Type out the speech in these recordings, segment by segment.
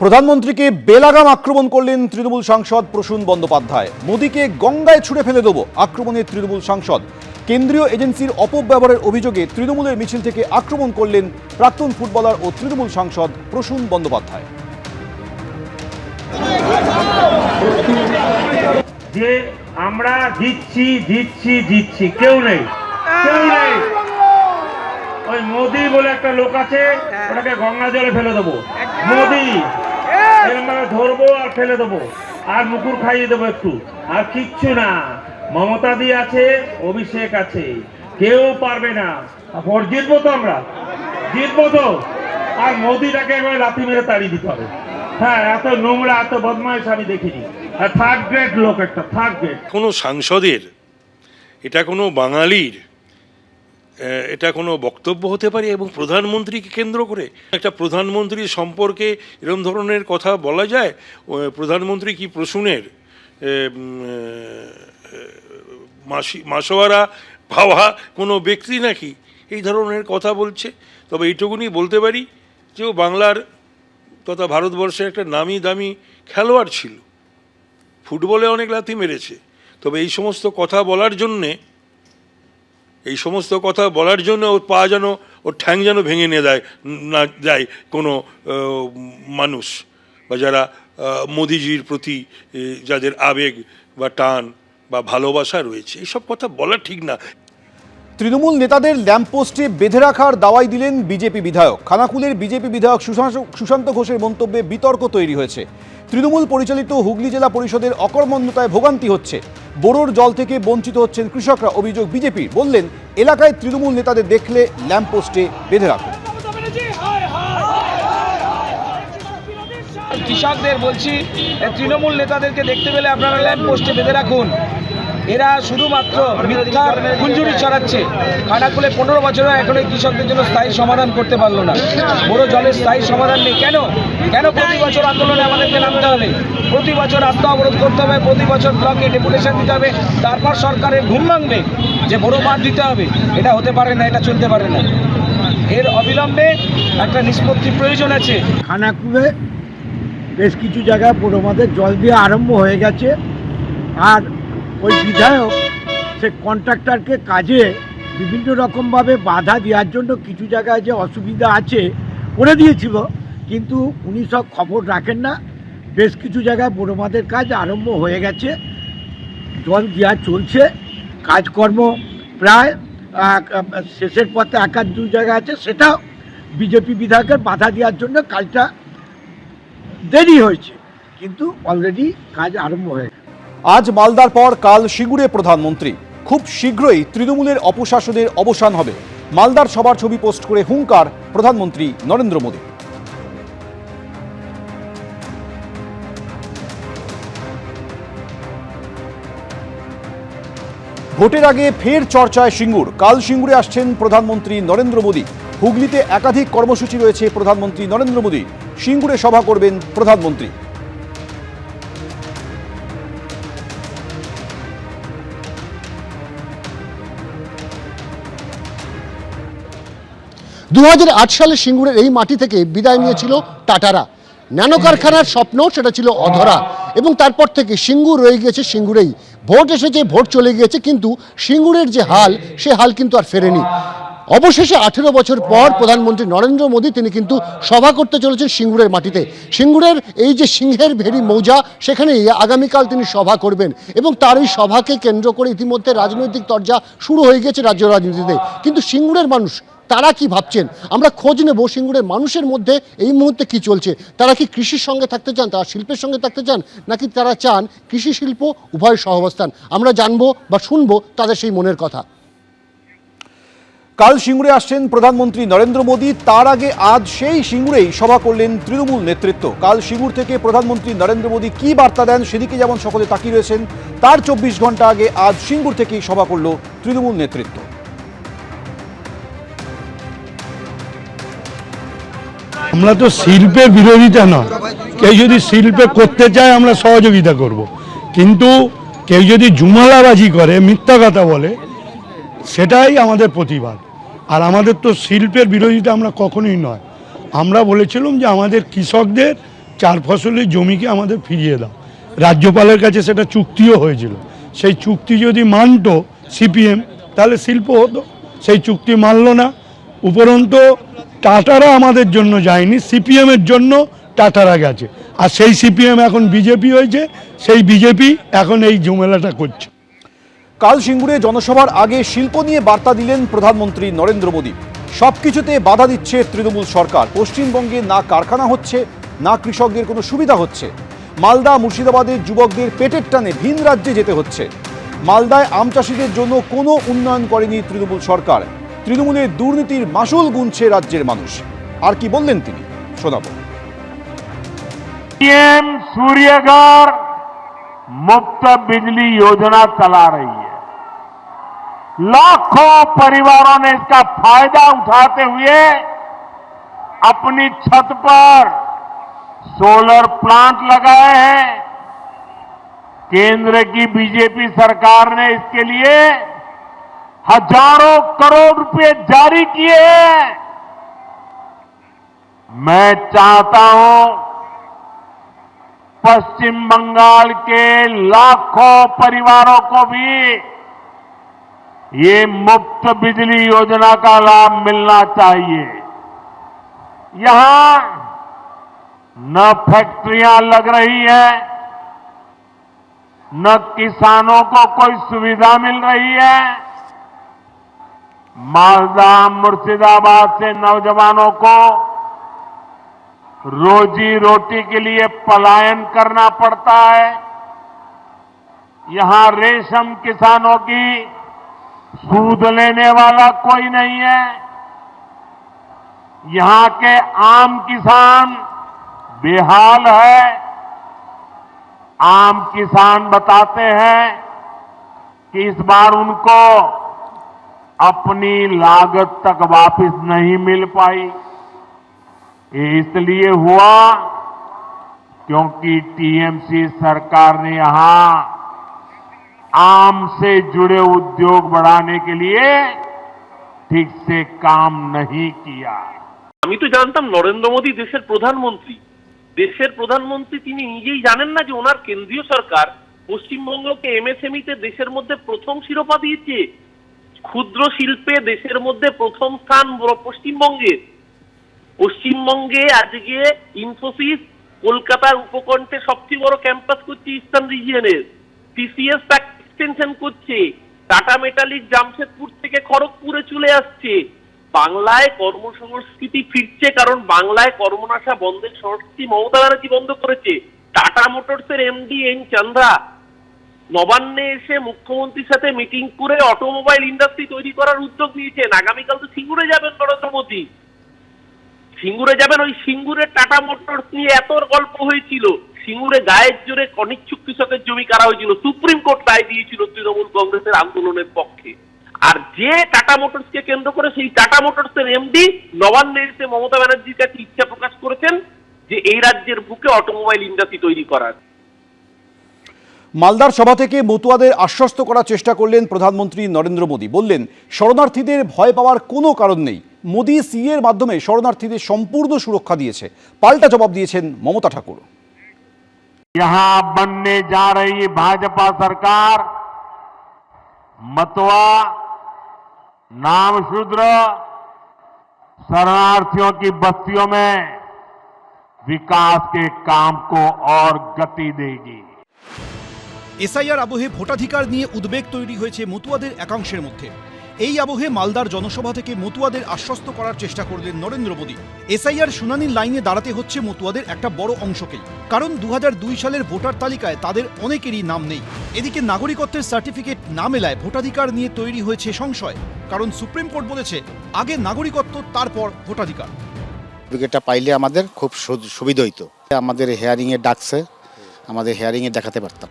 প্রধানমন্ত্রীকে বেলাগাম আক্রমণ করলেন তৃণমূল সাংসদ প্রসূন বন্দ্যোপাধ্যায়। মোদীকে গঙ্গায় ছুড়ে ফেলে দেবো আক্রমণে তৃণমূল সাংসদ। কেন্দ্রীয় এজেন্সির অপব্যবহারের অভিযোগে তৃণমূলের মিছিল থেকে আক্রমণ করলেন প্রাক্তন ফুটবলার ও তৃণমূল সাংসদ প্রসূন বন্দ্যোপাধ্যায়। যে আমরা জিতছি জিতছি জিতছি কেউ নেই কেউ নেই। ওই মোদি বলে একটা লোক আছে ওটাকে গঙ্গা জলে ফেলে দেবো। মোদি। ধরবো আর ফেলে দেবো। আর মুকুর খাইয়ে দেবো একটু। আর কিচ্ছু না। মমতা দি আছে, অভিষেক আছে। কেউ পারবে না। ভোট জিতবো তো আমরা। জিতবো তো। আর মোদিটাকে একবার লাথি মেরে তাড়িয়ে দিতে হবে। হ্যাঁ এত নোংরা, এত বদমাইশ আমি দেখিনি। আর থার্ড গ্রেড লোক একটা থার্ড গ্রেড কোনো সাংসদের, এটা কোনো বাঙালির এটা কোনো বক্তব্য হতে পারে এবং প্রধানমন্ত্রীকে কেন্দ্র করে একটা প্রধানমন্ত্রী সম্পর্কে এরকম ধরনের কথা বলা যায়? প্রধানমন্ত্রী কি প্রসূনের মাসি, মাসোয়ারা ভাবা কোনো ব্যক্তি নাকি এই ধরনের কথা বলছে? তবে এইটুকুনি বলতে পারি যে ও বাংলার তথা ভারতবর্ষের একটা নামি দামি খেলোয়াড় ছিল। ফুটবলে অনেক লাথি মেরেছে। তবে এই সমস্ত কথা বলার জন্যে এই সমস্ত কথা বলার জন্য ওর পা যেন ওর ঠ্যাং যেন ভেঙে নিয়ে দেয় না যায় কোনো মানুষ বা যারা মোদিজির প্রতি যাদের আবেগ বা টান বা ভালোবাসা রয়েছে এইসব কথা বলা ঠিক না। তৃণমূল নেতাদের ল্যাম্পপোস্টে বেঁধে রাখার দাওয়াই দিলেন বিজেপি বিধায়ক। খানাকুলের বিজেপি বিধায়ক সুশান্ত ঘোষের মন্তব্যে বিতর্ক তৈরি হয়েছে। তৃণমূল পরিচালিত হুগলি জেলা পরিষদের অকর্মণ্যতায় ভোগান্তি হচ্ছে। বোরোর জল থেকে বঞ্চিত হচ্ছেন কৃষকরা, অভিযোগ বিজেপি। বললেন, এলাকায় তৃণমূল নেতাদের দেখলে ল্যাম্পপোস্টে বেঁধে রাখুন। কৃষকদের বলছি তৃণমূল নেতাদেরকে দেখতে পেলে আপনারা ল্যাম্প পোস্টে বেঁধে রাখুন। এরা শুধুমাত্র মিথ্যা ফুলঝুরি ছড়াচ্ছে। খানাকুলে পনেরো বছরও এখন কৃষকদের জন্য স্থায়ী সমাধান করতে পারল না। বড় জলের স্থায়ী সমাধান নেই। কেন? কেন প্রতি বছর আন্দোলনে আমাদেরকে নামতে হবে? প্রতি বছর রাস্তা অবরোধ করতে হবে, প্রতি বছর ব্লকে ডেপুটেশন দিতে হবে, তারপর সরকারের ঘুম ভাঙবে যে বড় মাঠ দিতে হবে। এটা হতে পারে না, এটা চলতে পারে না। এর অবিলম্বে একটা নিষ্পত্তি প্রয়োজন আছে। খানাকুলে বেশ কিছু জায়গায় পোড়োমাদের জল দিয়ে আরম্ভ হয়ে গেছে। আর ওই বিধায়ক, সে কন্ট্রাক্টরকে কাজে বিভিন্ন রকমভাবে বাধা দেওয়ার জন্য কিছু জায়গায় যে অসুবিধা আছে করে দিয়েছিল, কিন্তু উনি সব খবর রাখেন না। বেশ কিছু জায়গায় পোড়োমাদের কাজ আরম্ভ হয়ে গেছে, জল দেওয়া চলছে, কাজকর্ম প্রায় শেষের পথে একাধ দু জায়গা আছে, সেটাও বিজেপি বিধায়কের বাধা দেওয়ার জন্য কাজটা দেরি হয়েছে, কিন্তু অলরেডি কাজ আরম্ভ হয়ে আজ মালদার পর কাল সিঙ্গুরে প্রধানমন্ত্রী। খুব শীঘ্রই তৃণমূলের অপশাসনের অবসান হবে। মালদার সবার ছবি পোস্ট করে হুঙ্কার প্রধানমন্ত্রী নরেন্দ্র মোদী। ভোটের আগে ফের চর্চায় সিঙ্গুর। কাল সিঙ্গুরে আসছেন প্রধানমন্ত্রী নরেন্দ্র মোদী। হুগলিতে একাধিক কর্মসূচি রয়েছে প্রধানমন্ত্রী নরেন্দ্র মোদী। সিঙ্গুরে সভা করবেন প্রধানমন্ত্রী। দু হাজার আট সালে সিঙ্গুরের এই মাটি থেকে বিদায় নিয়েছিল টাটারা। ন্যানো কারখানার স্বপ্ন সেটা ছিল অধরা এবং তারপর থেকে সিঙ্গুর রয়ে গিয়েছে সিঙ্গুরেই। ভোট এসেছে, ভোট চলে গিয়েছে, কিন্তু সিঙ্গুরের যে হাল, সে হাল কিন্তু আর ফেরেনি। অবশেষে আঠেরো বছর পর প্রধানমন্ত্রী নরেন্দ্র মোদী, তিনি কিন্তু সভা করতে চলেছেন সিঙ্গুরের মাটিতে। সিঙ্গুরের এই যে সিংহের ভেরি মৌজা, সেখানেই আগামীকাল তিনি সভা করবেন এবং তার এই সভাকে কেন্দ্র করে ইতিমধ্যে রাজনৈতিক তরজা শুরু হয়ে গেছে রাজ্য রাজনীতিতে। কিন্তু সিঙ্গুরের মানুষ তারা কি ভাবছেন? আমরা খোঁজ নেব সিঙ্গুরের মানুষের মধ্যে এই মুহূর্তে কি চলছে। তারা কি কৃষির সঙ্গে থাকতে চান? তারা শিল্পের সঙ্গে থাকতে চান? নাকি তারা চান কৃষি শিল্প উভয় সহাবস্থান? আমরা জানব বা শুনব তাদের সেই মনের কথা। কাল সিঙ্গুরে আসছেন প্রধানমন্ত্রী নরেন্দ্র মোদী। তার আগে আজ সেই সিঙ্গুরেই সভা করলেন তৃণমূল নেতৃত্ব। কাল সিঙ্গুর থেকে প্রধানমন্ত্রী নরেন্দ্র মোদী কি বার্তা দেন সেদিকে যেমন সকলে তাকিয়ে রয়েছেন, তার চব্বিশ ঘণ্টা আগে আজ সিঙ্গুর থেকেই সভা করল তৃণমূল নেতৃত্ব। আমরা তো শিল্পের বিরোধিতা নয়। কেউ যদি শিল্পে করতে চায়, আমরা সহযোগিতা করব। কিন্তু কেউ যদি জুমালাবাজি করে, মিথ্যা কথা বলে, সেটাই আমাদের প্রতিবাদ। আর আমাদের তো শিল্পের বিরোধিতা আমরা কখনোই নয়। আমরা বলেছিলাম যে আমাদের কৃষকদের চার ফসলের জমিকে আমাদের ফিরিয়ে দাও। রাজ্যপালের কাছে সেটা চুক্তিও হয়েছিল। সেই চুক্তি যদি মানতো সিপিএম, তাহলে শিল্প হতো। সেই চুক্তি মানলো না। উপরন্ত টাটারা আমাদের জন্য যায়নি সিপিএমের জন্য টাটারা গেছে। আর সেই সিপিএম এখন বিজেপি হয়েছে, সেই বিজেপি এখন এই ঝুমেলাটা করছে। কাল সিঙ্গুরে জনসভার আগে শিল্প নিয়ে বার্তা দিলেন প্রধানমন্ত্রী নরেন্দ্র মোদী। সব কিছুতে বাধা দিচ্ছে তৃণমূল সরকার। পশ্চিমবঙ্গে না কারখানা হচ্ছে, না কৃষকদের কোনো সুবিধা হচ্ছে। মালদা মুর্শিদাবাদের যুবকদের পেটের টানে ভিন রাজ্যে যেতে হচ্ছে। মালদায় আম চাষিদের জন্য কোনো উন্নয়ন করেনি তৃণমূল সরকার। তৃণমূলের দুর্নীতির মাসুল গুনছে রাজ্যের মানুষ আর কি বললেন তিনি শোনাবো पीएम सूर्यघर मुफ्त बिजली योजना चला रही है लाखों परिवारों ने इसका फायदा उठाते हुए अपनी छत पर सोलर प्लांट लगाए हैं केंद्र की बीजेपी सरकार ने इसके लिए हज़ारों करोड़ रुपए जारी किए हैं। मैं चाहता हूँ पश्चिम बंगाल के लाखों परिवारों को भी ये मुफ़्त बिजली योजना का लाभ मिलना चाहिए। यहाँ न फैक्ट्रियाँ लग रही हैं, न किसानों को कोई सुविधा मिल रही है। मालदा मुर्शिदाबाद से नौजवानों को रोजी रोटी के लिए पलायन करना पड़ता है। यहाँ रेशम किसानों की सूद लेने वाला कोई नहीं है। यहाँ के आम किसान बेहाल है। आम किसान बताते हैं कि इस बार उनको अपनी लागत तक वापस नहीं मिल पाई ये इसलिए हुआ क्योंकि टीएमसी सरकार ने यहां आम से जुड़े उद्योग बढ़ाने के लिए ठीक से काम नहीं किया আমি তো জানতাম নরেন্দ্র মোদী দেশের প্রধানমন্ত্রী দেশের প্রধানমন্ত্রী তিনি নিজেই জানেন না যে ওনার কেন্দ্রীয় সরকার পশ্চিমবঙ্গকে এমএসএমই তে দেশের মধ্যে প্রথম শিরোপা দিয়েছে ক্ষুদ্র শিল্পে দেশের মধ্যে প্রথম স্থান পশ্চিমবঙ্গের পশ্চিমবঙ্গে। আজকে ইনফোসিস কলকাতার উপকণ্ঠে সবচেয়ে বড় ক্যাম্পাস করছে ইস্টার্ন রিজিয়নের টিসিএস এক্সটেনশন করছে। টাটা মেটালিক জামশেদপুর থেকে খড়গপুরে চলে আসছে। বাংলায় কর্মসংস্কৃতি ফিরছে কারণ বাংলায় কর্মনাশা বন্ধের সংস্কৃতি মমতা ব্যানার্জি বন্ধ করেছে। টাটা মোটরসের এমডি এন চন্দ্রা নবান্নে এসে মুখ্যমন্ত্রীর সাথে মিটিং করে অটোমোবাইল ইন্ডাস্ট্রি তৈরি করার উদ্যোগ নিয়েছেন। আগামীকাল তো সিঙ্গুরে যাবেন নরেন্দ্র মোদী। সিঙ্গুরে যাবেন ওই সিঙ্গুরের টাটা মোটরস নিয়ে এত গল্প হয়েছিল। সিঙ্গুরে গায়ের জোরে অনিচ্ছুক কৃষকের জমি কারা হয়েছিল। সুপ্রিম কোর্ট রায় দিয়েছিল তৃণমূল কংগ্রেসের আন্দোলনের পক্ষে। আর যে টাটা মোটরসকে কেন্দ্র করে সেই টাটা মোটরসের এমডি নবান্নে এসে মমতা ব্যানার্জির কাছে ইচ্ছা প্রকাশ করেছেন যে এই রাজ্যের বুকে অটোমোবাইল ইন্ডাস্ট্রি তৈরি করার। মালদার সভা থেকে মতুয়াদের আশ্বস্ত করার চেষ্টা করলেন প্রধানমন্ত্রী নরেন্দ্র মোদী বললেন শরণার্থীদের ভয় পাওয়ার কোনো কারণ নেই মোদী সিএর মাধ্যমে শরণার্থীদের সম্পূর্ণ সুরক্ষা দিয়েছে পাল্টা জবাব দিয়েছেন মমতা ঠাকুর यहां बनने जा रही भाजपा सरकार मतवा नाम शूद्र शरणार्थियों की बस्तियों में विकास के काम को और गति देगी এসআইআর আবহে ভোটাধিকার নিয়ে উদ্বেগ তৈরি হয়েছে মতুয়াদের একাংশের মধ্যে। এই আবহে মালদার জনসভা থেকে মতুয়াদের আশ্বস্ত করার চেষ্টা করলেন নরেন্দ্র মোদী। এসআইআর শুনানির লাইনে দাঁড়াতে হচ্ছে মতুয়াদের একটা বড় অংশকেই। কারণ দুহাজার দুই সালের ভোটার তালিকায় তাদের অনেকেরই নাম নেই। এদিকে নাগরিকত্বের সার্টিফিকেট না মেলায় ভোটাধিকার নিয়ে তৈরি হয়েছে সংশয়। কারণ সুপ্রিম কোর্ট বলেছে, আগে নাগরিকত্ব, তারপর ভোটাধিকার। পাইলে আমাদের খুব সুবিধা হইতো। আমাদের হেয়ারিংয়ে ডাকছে, আমাদের হেয়ারিংয়ে দেখাতে পারতাম।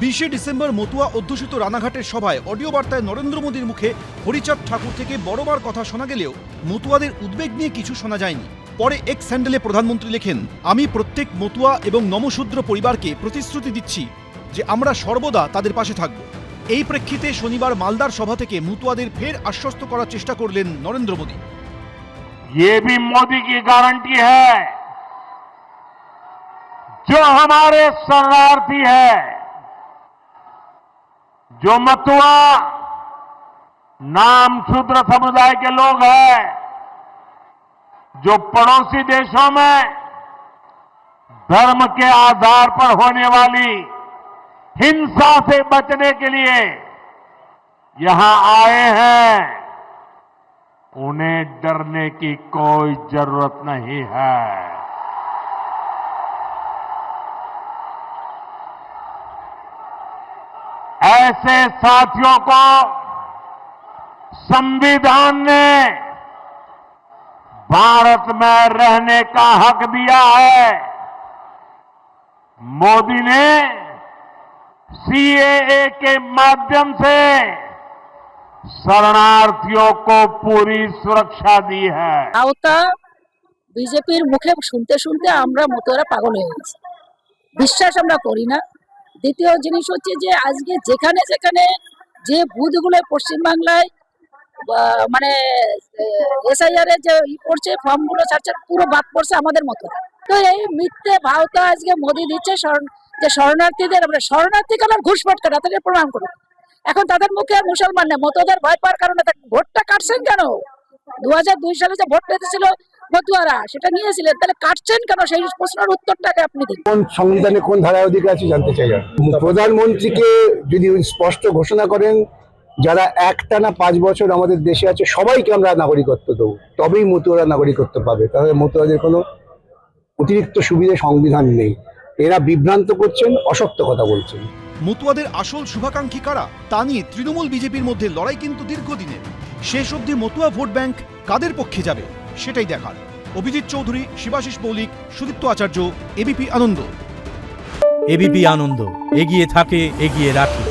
বিশে ডিসেম্বর মতুয়া অধ্যুষিত রানাঘাটের সভায় অডিও বার্তায় নরেন্দ্র মোদীর মুখে হরিচাঁদ ঠাকুর থেকে বড়বার কথা শোনা গেলেও মতুয়াদের উদ্বেগ নিয়ে কিছু শোনা যায়নি পরে এক স্যান্ডেলে প্রধানমন্ত্রী লেখেন আমি প্রত্যেক মতুয়া এবং নমশূদ্র পরিবারকে প্রতিশ্রুতি দিচ্ছি যে আমরা সর্বদা তাদের পাশে থাকব এই প্রেক্ষিতে শনিবার মালদার সভা থেকে মতুয়াদের ফের আশ্বস্ত করার চেষ্টা করলেন নরেন্দ্র মোদী ये भी मोदी की गारंटी है जो हमारे शरणार्थी है जो मतुआ नाम शूद्र समुदाय के लोग हैं, जो पड़ोसी देशों में धर्म के आधार पर होने वाली हिंसा से बचने के लिए यहाँ आए हैं, उन्हें डरने की कोई ज़रूरत नहीं है। ऐसे साथियों को संविधान ने भारत में रहने का हक दिया है मोदी ने सीएए के माध्यम से शरणार्थियों को पूरी सुरक्षा दी है আওতা বিজেপির মুখে শুনতে শুনতে আমরা মতোরা পাগল হয়ে গেছি বিশ্বাস আমরা করি না দ্বিতীয় জিনিস হচ্ছে যে আজকে যেখানে যেখানে যে বুথগুলো পশ্চিমবাংলায় মানে এসআইআর এর যে ই পড়ছে, ফর্মগুলো ছাড়ছে, পুরো বাদ পড়ছে আমাদের মতো। তো এই মিথ্যে ভাওতা আজকে মোদি দিচ্ছে যে শরণার্থীদের আমরা শরণার্থী কেন ঘুষপাট করে তাদেরকে প্রমাণ করুন। এখন তাদের মুখে মুসলমান নেই, মতদের ভয় পাওয়ার কারণে ভোটটা কাটছেন কেন? দু সালে যে ভোট পেতেছিল মতুয়ারা সেটা নিয়েছিলেন তাহলে কাটছেন কেন? সেই প্রশ্নের উত্তরটাকে আপনি দিন। কোন সংবিধানে কোন ধারায় অধিকার আছে জানতে চাই প্রধানমন্ত্রীকে যদি স্পষ্ট ঘোষণা করেন যারা একটানা পাঁচ বছর আমাদের দেশে আছে সবাইকে আমরা নাগরিকত্ব দেবো। তবেই মতুয়ারা নাগরিকত্ব পাবে। তাহলে মতুয়াদের কোনো অতিরিক্ত সুবিধা সংবিধান নেই। এরা বিভ্রান্ত করছেন অসত্য কথা বলছেন। মতুয়াদের আসল শুভাকাঙ্ক্ষী কারা? তা নিয়ে তৃণমূল বিজেপির মধ্যে লড়াই কিন্তু দীর্ঘদিনের। শেষ অবধি মতুয়া ভোট ব্যাংক কাদের পক্ষে যাবে? সেটাই দেখার। অভিজিৎ চৌধুরী, শিবাশিস মৌলিক, সুদীপ্ত আচার্য এবিপি আনন্দ। এবিপি আনন্দ, এগিয়ে থাকে, এগিয়ে রাখে।